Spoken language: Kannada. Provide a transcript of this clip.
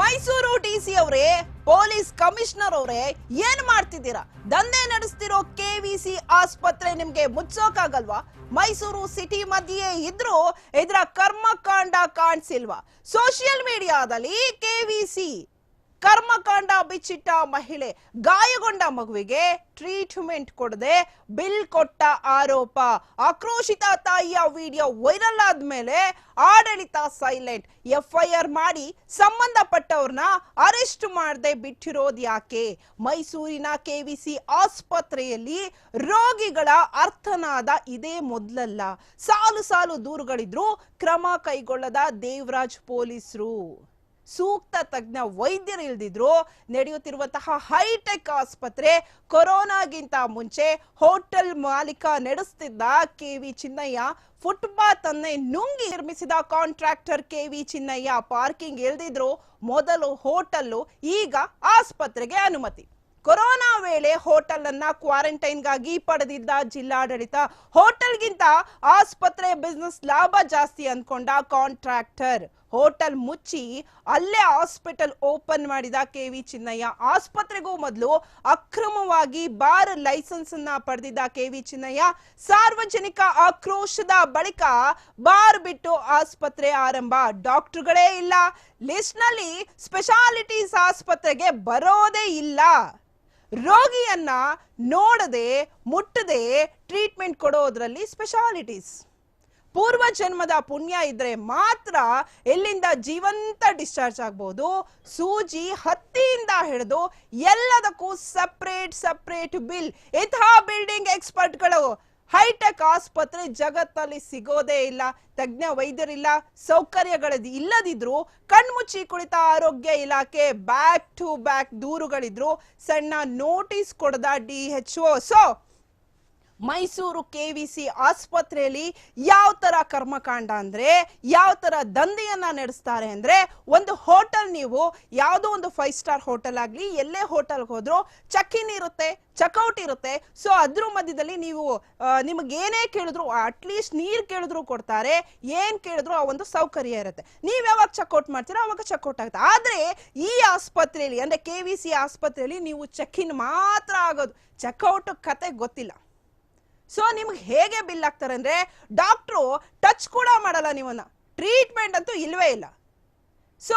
ಮೈಸೂರು ಡಿಸಿ ಅವರೇ, ಪೊಲೀಸ್ ಕಮಿಷನರ್ ಅವರೇ, ಏನ್ ಮಾಡ್ತಿದ್ದೀರಾ? ದಂಧೆ ನಡೆಸ್ತಿರೋ ಕೆ ವಿ ಸಿ ಆಸ್ಪತ್ರೆ ನಿಮ್ಗೆ ಮುಚ್ಚೋಕಾಗಲ್ವಾ? ಮೈಸೂರು ಸಿಟಿ ಮಧ್ಯೆ ಇದ್ರೂ ಇದರ ಕರ್ಮಕಾಂಡ ಕಾಣಿಸಿಲ್ವಾ? ಸೋಷಿಯಲ್ ಮೀಡಿಯಾದಲ್ಲಿ ಕೆವಿಸಿ ಕರ್ಮಕಾಂಡ ಬಿಚ್ಚಿಟ್ಟ ಮಹಿಳೆ ಗಾಯಗೊಂಡ ಮಗುವಿಗೆ ಟ್ರೀಟ್ಮೆಂಟ್ ಕೊಡದೆ ಬಿಲ್ ಕೊಟ್ಟ ಆರೋಪ. ಆಕ್ರೋಶಿತ ತಾಯಿಯ ವಿಡಿಯೋ ವೈರಲ್ ಆದ್ಮೇಲೆ ಆಡಳಿತ ಸೈಲೆಂಟ್ ಎಫ್ಐಆರ್ ಮಾಡಿ ಸಂಬಂಧಪಟ್ಟವ್ರನ್ನ ಅರೆಸ್ಟ್ ಮಾಡದೆ ಬಿಟ್ಟಿರೋದು ಯಾಕೆ? ಮೈಸೂರಿನ ಕೆವಿಸಿ ಆಸ್ಪತ್ರೆಯಲ್ಲಿ ರೋಗಿಗಳ ಅರ್ಥನಾದ ಇದೇ ಮೊದಲಲ್ಲ. ಸಾಲು ಸಾಲು ದೂರುಗಳಿದ್ರು ಕ್ರಮ ಕೈಗೊಳ್ಳದ ದೇವರಾಜ್ ಪೊಲೀಸರು. ಸೂಕ್ತ ತಜ್ಞ ವೈದ್ಯರು ಇಲ್ದಿದ್ರು ನಡೆಯುತ್ತಿರುವಂತಹ ಹೈಟೆಕ್ ಆಸ್ಪತ್ರೆ ಕೊರೋನಾಗಿಂತ ಮುಂಚೆ ಹೋಟೆಲ್ ಮಾಲೀಕ ನಡೆಸ್ತಿದ್ದ ಕೆವಿ ಚಿನ್ನಯ್ಯ. ಫುಟ್ಪಾತ್ ಅನ್ನೇ ನುಂಗಿ ನಿರ್ಮಿಸಿದ contractor K V Chinnaiah parking ಇಲ್ದಿದ್ರು ಮೊದಲು ಹೋಟೆಲ್ಲು, ಈಗ ಆಸ್ಪತ್ರೆಗೆ ಅನುಮತಿ. ಕೊರೋನಾ ವೇಳೆ ಹೋಟೆಲ್ ಅನ್ನ ಕ್ವಾರಂಟೈನ್ಗಾಗಿ ಪಡೆದಿದ್ದ ಜಿಲ್ಲಾಡಳಿತ ಹೋಟೆಲ್ಗಿಂತ ಆಸ್ಪತ್ರೆ ಬಿಸ್ನೆಸ್ ಲಾಭ ಜಾಸ್ತಿ ಅಂದ್ಕೊಂಡ ಕಾಂಟ್ರಾಕ್ಟರ್. ಹೋಟೆಲ್ ಮುಚ್ಚಿ ಅಲ್ಲೇ ಹಾಸ್ಪಿಟಲ್ ಓಪನ್ ಮಾಡಿದ ಕೆ ವಿ ಚಿನ್ನಯ್ಯ. ಆಸ್ಪತ್ರೆಗೂ ಮೊದಲು ಅಕ್ರಮವಾಗಿ ಬಾರ್ ಲೈಸೆನ್ಸ್ ಅನ್ನ ಪಡೆದಿದ್ದ ಕೆವಿ ಚಿನ್ನಯ್ಯ. ಸಾರ್ವಜನಿಕ ಆಕ್ರೋಶದ ಬಳಿಕ ಬಾರ್ ಬಿಟ್ಟು ಆಸ್ಪತ್ರೆ ಆರಂಭ. ಡಾಕ್ಟರ್ಗಳೇ ಇಲ್ಲ. ಲಿಸ್ಟ್ನಲ್ಲಿ ಸ್ಪೆಷಾಲಿಟೀಸ್ ಆಸ್ಪತ್ರೆಗೆ ಬರೋದೇ ಇಲ್ಲ. ರೋಗಿಯನ್ನ ನೋಡದೆ, ಮುಟ್ಟದೆ ಟ್ರೀಟ್ಮೆಂಟ್ ಕೊಡೋದ್ರಲ್ಲಿ ಸ್ಪೆಷಾಲಿಟೀಸ್. ಪೂರ್ವ ಜನ್ಮದ ಪುಣ್ಯ ಇದ್ರೆ ಮಾತ್ರ ಎಲ್ಲಿಂದ ಜೀವಂತ ಡಿಸ್ಚಾರ್ಜ್ ಆಗ್ಬೋದು? ಸೂಜಿ ಹತ್ತಿಯಿಂದ ಹಿಡಿದು ಎಲ್ಲದಕ್ಕೂ ಸಪ್ರೇಟ್ ಸಪ್ರೇಟ್ ಬಿಲ್ ಇಂತಹ ಬಿಲ್ಡಿಂಗ್ ಎಕ್ಸ್ಪರ್ಟ್ಗಳು ಹೈಟೆಕ್ ಆಸ್ಪತ್ರೆ ಜಗತ್ತಲ್ಲಿ ಸಿಗೋದೇ ಇಲ್ಲ. ತಜ್ಞ ವೈದ್ಯರಿಲ್ಲ ಸೌಕರ್ಯಗಳ ಇಲ್ಲದಿದ್ರು, ಕಣ್ಮುಚ್ಚಿ ಕುಳಿತ ಆರೋಗ್ಯ ಇಲಾಖೆ ಬ್ಯಾಕ್ ಟು ಬ್ಯಾಕ್ ದೂರುಗಳಿದ್ರು. ಸಣ್ಣ ನೋಟಿಸ್ ಕೊಡದ D H O so Mysuru KVC ಆಸ್ಪತ್ರೆಯಲ್ಲಿ ಯಾವ ತರ ಕರ್ಮಕಾಂಡ ಅಂದ್ರೆ, ಯಾವ ತರ ದಂಧೆಯನ್ನ ನಡೆಸ್ತಾರೆ ಅಂದ್ರೆ, ಒಂದು ಹೋಟೆಲ್ ನೀವು ಯಾವುದೋ ಒಂದು ಫೈವ್ ಸ್ಟಾರ್ ಹೋಟೆಲ್ ಆಗ್ಲಿ, ಎಲ್ಲೇ ಹೋಟೆಲ್ಗೆ ಹೋದ್ರು ಚೆಕ್ ಇನ್ ಇರುತ್ತೆ ಚೆಕ್ಔಟ್ ಇರುತ್ತೆ. ಸೊ ಅದ್ರ ಮಧ್ಯದಲ್ಲಿ ನೀವು ನಿಮಗೆ ಏನೇ ಕೇಳಿದ್ರು ಅಟ್ಲೀಸ್ಟ್ ನೀರು ಕೇಳಿದ್ರು ಕೊಡ್ತಾರೆ, ಏನ್ ಕೇಳಿದ್ರು ಆ ಒಂದು ಸೌಕರ್ಯ ಇರುತ್ತೆ. ನೀವು ಯಾವಾಗ ಚೆಕ್ಔಟ್ ಮಾಡ್ತೀರಾ ಅವಾಗ ಚೆಕ್ಔಟ್ ಆಗುತ್ತೆ. ಆದ್ರೆ, ಈ ಆಸ್ಪತ್ರೆಯಲ್ಲಿ, ಅಂದ್ರೆ ಕೆ ವಿ ಸಿ ಆಸ್ಪತ್ರೆಯಲ್ಲಿ ನೀವು ಚೆಕ್ ಇನ್ ಮಾತ್ರ ಆಗೋದು. ಚೆಕ್ಔಟ್ ಕತೆ ಗೊತ್ತಿಲ್ಲ. ಸೊ ನಿಮ್ಗೆ ಹೇಗೆ ಬಿಲ್ ಆಗ್ತಾರೆ ಅಂದರೆ ಡಾಕ್ಟ್ರು ಟಚ್ ಕೂಡ ಮಾಡಲ್ಲ ನೀವನ್ನ. ಟ್ರೀಟ್ಮೆಂಟ್ ಅಂತೂ ಇಲ್ಲವೇ ಇಲ್ಲ. ಸೊ